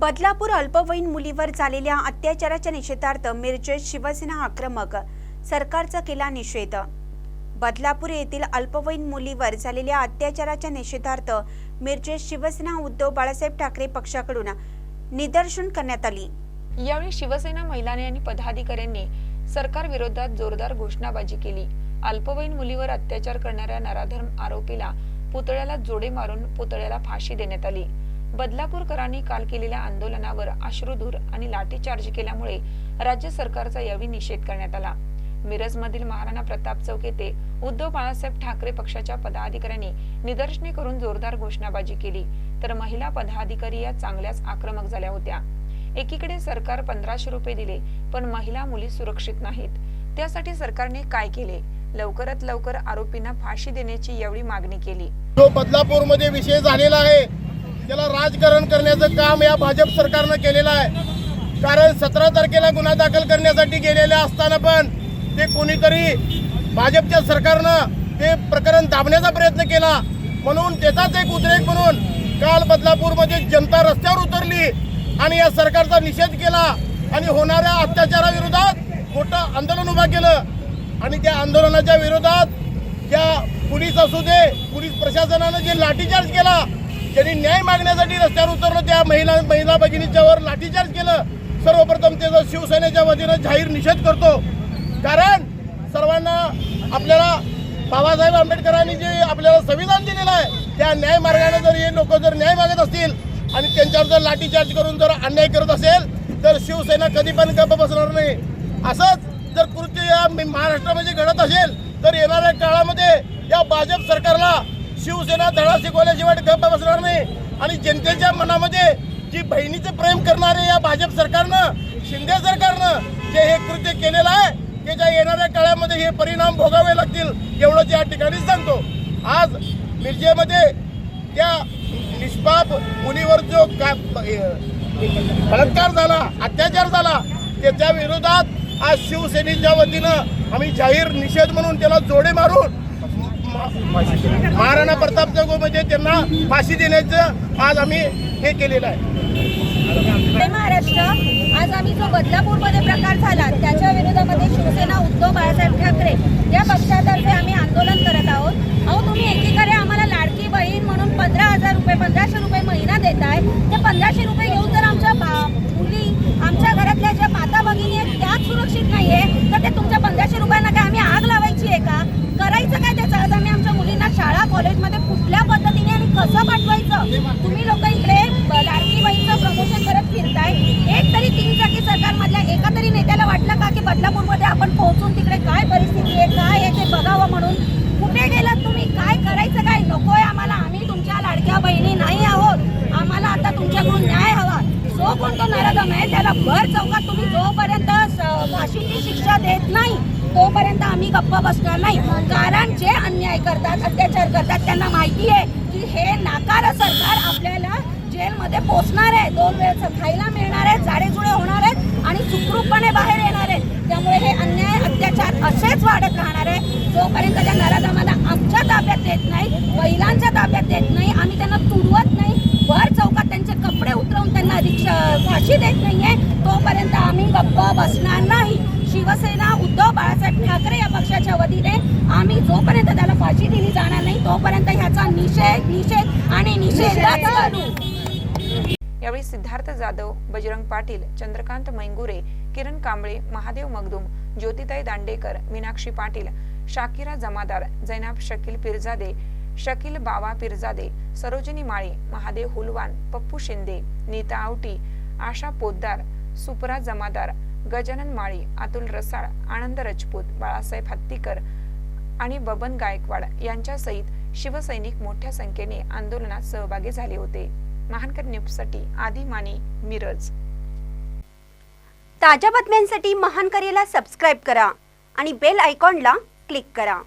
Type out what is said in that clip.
बदलापूर अल्पवयीन मुलीवर झालेल्या अत्याचाराच्या निषेधार्थ मिरजेत शिवसेना आक्रमक सरकारचा केला निषेध. बदलापूर येथील अल्पवयीन मुलीवर झालेल्या अत्याचाराच्या निषेधार्थ मिरजेत शिवसेना उद्धव बाळासाहेब ठाकरे पक्षाकडून निदर्शन करण्यात आली. यावेळी शिवसेना महिलांनी आणि पदाधिकाऱ्यांनी सरकार विरोधात जोरदार घोषणाबाजी केली. अल्पवयीन मुलीवर अत्याचार करणाऱ्या नराधर्म आरोपीला पुतळ्याला जोडे मारून पुतळ्याला फाशी देण्यात आली. बदलापूरकरांनी काल केलेल्या आंदोलनावर अश्रुधूर आणि लाठीचार्ज केल्यामुळे राज्य सरकारचा यावेळी निषेध करण्यात आला. मिरजमधील महाराणा प्रताप चौक येथे उद्धव बाळासाहेब ठाकरे पक्षाच्या पदाधिकाऱ्यांनी निदर्शने करून जोरदार घोषणाबाजी केली. तर महिला पदाधिकारी या चांगल्याच आक्रमक झाल्या होत्या. एकीकडे सरकार पंधराशे रुपये दिले पण महिला मुली सुरक्षित नाहीत. त्यासाठी सरकारने काय केले? लवकरात लवकर आरोपींना फाशी देण्याची यावेळी मागणी केली. जो बदलापूरमध्ये विषय झालेला आहे त्याला राजकारण करण्याचं काम या भाजप सरकारनं केलेलं आहे. कारण सतरा तारखेला गुन्हा दाखल करण्यासाठी गेलेले असताना पण ते कोणीतरी भाजपच्या सरकारनं ते प्रकरण दाबण्याचा प्रयत्न केला. म्हणून त्याचाच एक उद्रेक म्हणून काल बदलापूरमध्ये जनता रस्त्यावर उतरली आणि या सरकारचा निषेध केला आणि होणाऱ्या अत्याचाराविरोधात मोठं आंदोलन उभा केलं. आणि त्या आंदोलनाच्या विरोधात त्या पोलीस असू दे पोलीस प्रशासनानं जे लाठीचार्ज केला ज्यांनी न्याय मागण्यासाठी रस्त्यावर उतरलो त्या महिला महिला भगिनीच्यावर लाठीचार्ज केलं. सर्वप्रथम त्याचा शिवसेनेच्या वतीनं जाहीर निषेध करतो. कारण सर्वांना आपल्याला बाबासाहेब आंबेडकरांनी जे आपल्याला संविधान दिलेलं आहे त्या न्याय मार्गाने जर हे लोक जर न्याय मागत असतील आणि त्यांच्यावर जर लाठीचार्ज करून जर अन्याय करत असेल तर शिवसेना कधी पण गप्प बसणार नाही. असंच जर कृती या महाराष्ट्रामध्ये घडत असेल तर येणाऱ्या काळामध्ये शिवसेना धडा शिकवल्याशिवाय गप्प बसणार नाही. आणि जनतेच्या मनामध्ये जी बहिणीचं प्रेम करणारे या भाजप सरकारनं शिंदे सरकारनं जे हे कृत्य केलेलं आहे त्याच्या येणाऱ्या काळामध्ये हे परिणाम भोगावे लागतील एवढंच या ठिकाणी सांगतो. आज मिरजेमध्ये त्या निष्पाप मुलीवर जो का बलात्कार झाला अत्याचार झाला त्याच्या विरोधात आज शिवसेनेच्या वतीनं आम्ही जाहीर निषेध म्हणून त्याला जोडे मारून महाराणा प्रताप चौकमध्ये त्यांना फाशी देण्याचं आज आम्ही हे केलेलं आहे. महाराष्ट्र. आज आम्ही जो बदलापूरमध्ये प्रकार झाला त्याच्या विरोधामध्ये शिवसेना उद्धव बाळासाहेब ठाकरे या पक्षातर्फे आम्ही आंदोलन करत आहोत अहो तुम्ही एकीकडे आम्हाला लाडकी बहीण म्हणून पंधरा हजार रुपये पंधराशे रुपये महिना देताय ते पंधराशे रुपये घेऊन जर आमच्या बा- मुली आमच्या घरातल्या ज्या माता भगिनी आहेत त्याच सुरक्षित नाहीये तर ते तुमच्या पंधराशे रुपयांना काय आम्ही आग लावायची आहे का करायचं काय त्याचं आज आम्ही आमच्या मुलींना शाळा कॉलेजमध्ये कुठल्या पद्धतीने आणि कसं पाठवायचं तुम्ही लोक इकडे ब- लाडकी बहीणचं प्रमोशन करत फिरताय एक तरी तीन चाकी सरकारमधल्या एका तरी नेत्याला वाटलं का की बदलापूरमध्ये आपण पोहोचून तिकडे काय परिस्थिती आहे काय आहे ते बघावं म्हणून. कुठे गेलात तुम्ही? काय करायचं काय? नकोय आम्हाला. आम्ही तुमच्या लाडक्या बहिणी नाही आहोत. आम्हाला आता तुमच्याकडून न्याय हवा. जो कोणतो नरदम आहे त्याला भर चौकात तुम्ही जोपर्यंत स- फाशीची शिक्षा देत नाही तोपर्यंत आम्ही गप्प बसणार नाही. कारण जे अन्याय करतात अत्याचार करतात त्यांना माहिती आहे की हे नाकार सरकार आपल्याला जेलमध्ये पोचणार आहे. दोन वेळचं खायला मिळणार आहे जाडेजुडे होणार आहेत आणि सुखरूपपणे बाहेर येणार आहेत. त्यामुळे हे अन्याय अत्याचार असेच वाढत राहणार आहे. जोपर्यंत त्या नराधमाला आमच्या ताब्यात देत नाही महिलांच्या ताब्यात देत नाही आम्ही त्यांना तुडवत नाही भर चौकात त्यांचे कपडे उतरवून त्यांना रिक्षा फाशी देत नाहीये तोपर्यंत आम्ही गप्प बसणार नाही. शिवसेना उद्धव बाळासाहेब ठाकरे या पक्षाच्या वतीने आम्ही जोपर्यंत त्याला फाशी दिली जाणार नाही तोपर्यंत ह्याचा निषेध निषेध आणि निषेधच करू. यावेळी सिद्धार्थ जाधव बजरंग पाटील चंद्रकांत मैंगुरे किरण कांबळे महादेव मगदुम ज्योतिताई दांडेकर मीनाक्षी पाटील शाकिरा जमादार जैनाब शकील पिरजादे शकील बावा पिरजादे सरोजिनी माळी महादेव हुलवान पप्पू शिंदे नीता आवटी आशा पोद्दार सुपरा जमादार गजानन माळी अतुल रसाळ आनंद रजपूत बाळासाहेब हत्तीकर आणि बबन गायकवाड यांच्यासहित शिवसैनिक मोठ्या संख्येने आंदोलनात सहभागी झाले होते. महानकर न्यूजसाठी आदी माने मिरज. ताज्या बातम्यांसाठी महान करेला सबस्क्राईब करा आणि बेल आयकॉनला क्लिक करा.